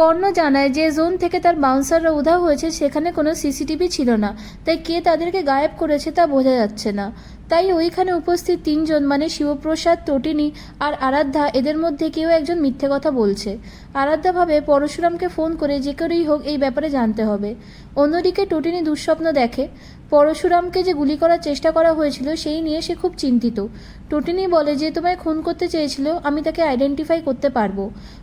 কর্ণ জানায় যে জোন থেকে তার বাউন্সাররা উধাও হয়েছে, সেখানে কোনো সিসিটিভি ছিল না। তাই কে তাদেরকে গায়েব করেছে তা বোঝা যাচ্ছে না। তাই ওইখানে উপস্থিত তিনজন মানে শিবপ্রসাদ তটিনী আর আরাধ্যা এদের মধ্যে কেউ একজন মিথ্যে কথা বলছে। আরাধ্যা ভাবে, পরশুরামকে ফোন করে যে করেই হোক এই ব্যাপারে জানতে হবে। অন্যদিকে টটিনী দুঃস্বপ্ন দেখে, পরশুরামকে যে গুলি করার চেষ্টা করা হয়েছিল সেই নিয়ে সে খুব চিন্তিত। টটিনী বলে, যে তোমায় খুন করতে চেয়েছিল, আমি তাকে আইডেন্টিফাই করতে পারব।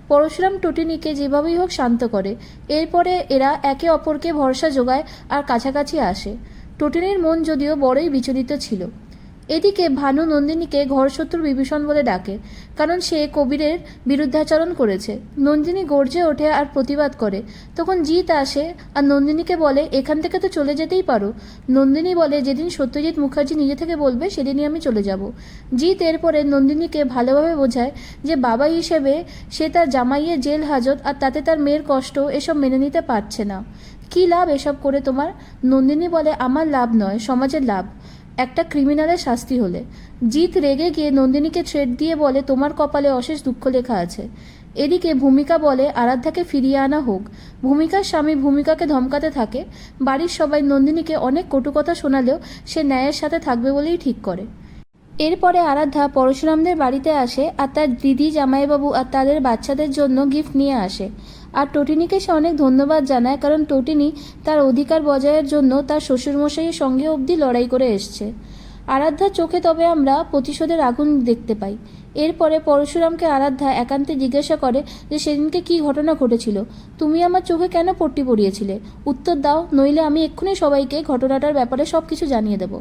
পরশুরাম টটিনীকে যেভাবেই হোক শান্ত করে। এরপরে এরা একে অপরকে ভরসা যোগায় আর কাছাকাছি আসে। টটিনীর মন যদিও বড়ই বিচলিত ছিল। এদিকে ভানু নন্দিনীকে ঘরশত্রু বিভীষণ বলে ডাকে, কারণ সে কবিরের বিরুদ্ধাচরণ করেছে। নন্দিনী গর্জে ওঠে আর প্রতিবাদ করে। তখন জিৎ আসে আর নন্দিনীকে বলে, এখান থেকে তো চলে যেতেই পারো। নন্দিনী বলে, যেদিন সত্যজিৎ মুখার্জি নিজে থেকে বলবে, সেদিনই আমি চলে যাব। জিৎ এরপরে নন্দিনীকে ভালোভাবে বোঝায় যে বাবা হিসেবে সে তার জামাইয়ের জেল হাজত আর তাতে তার মেয়ের কষ্ট এসব মেনে নিতে পারছে না। কী লাভ এসব করে তোমার? নন্দিনী বলে, আমার লাভ নয়, সমাজের লাভ। একটা ক্রিমিনালের শাস্তি হলে। জিৎ রেগে গিয়ে নন্দিনীকে থ্রেড দিয়ে বলে, তোমার কপালে অশেষ দুঃখ লেখা আছে। এদিকে ভূমিকা বলে, আরাধ্যাকে ফিরিয়ে আনা হোক। ভূমিকার স্বামী ভূমিকাকে ধমকাতে থাকে। বাড়ির সবাই নন্দিনীকে অনেক কটু কথা শোনালেও সে ন্যায়ের সাথে থাকবে বলেই ঠিক করে। এরপরে আরাধ্যা পরশুরামদের বাড়িতে আসে আর তার দিদি, জামাইবাবু আর তাদের বাচ্চাদের জন্য গিফট নিয়ে আসে। আর টটিনিকে সে অনেক ধন্যবাদ জানায়, কারণ টটিনি তার অধিকার বজায়ের জন্য তার শ্বশুরমশাইয়ের সঙ্গে অবধি লড়াই করে এসছে। আরাধ্যার চোখে তবে আমরা প্রতিশোধের আগুন দেখতে পাই। এরপরে পরশুরামকে আরাধ্যা একান্তে জিজ্ঞাসা করে যে, সেদিনকে কী ঘটনা ঘটেছিল? তুমি আমার চোখে কেন পট্টি পড়িয়েছিলে উত্তর দাও, নইলে আমি এক্ষুনি সবাইকে ঘটনাটার ব্যাপারে সব কিছু জানিয়ে দেবো।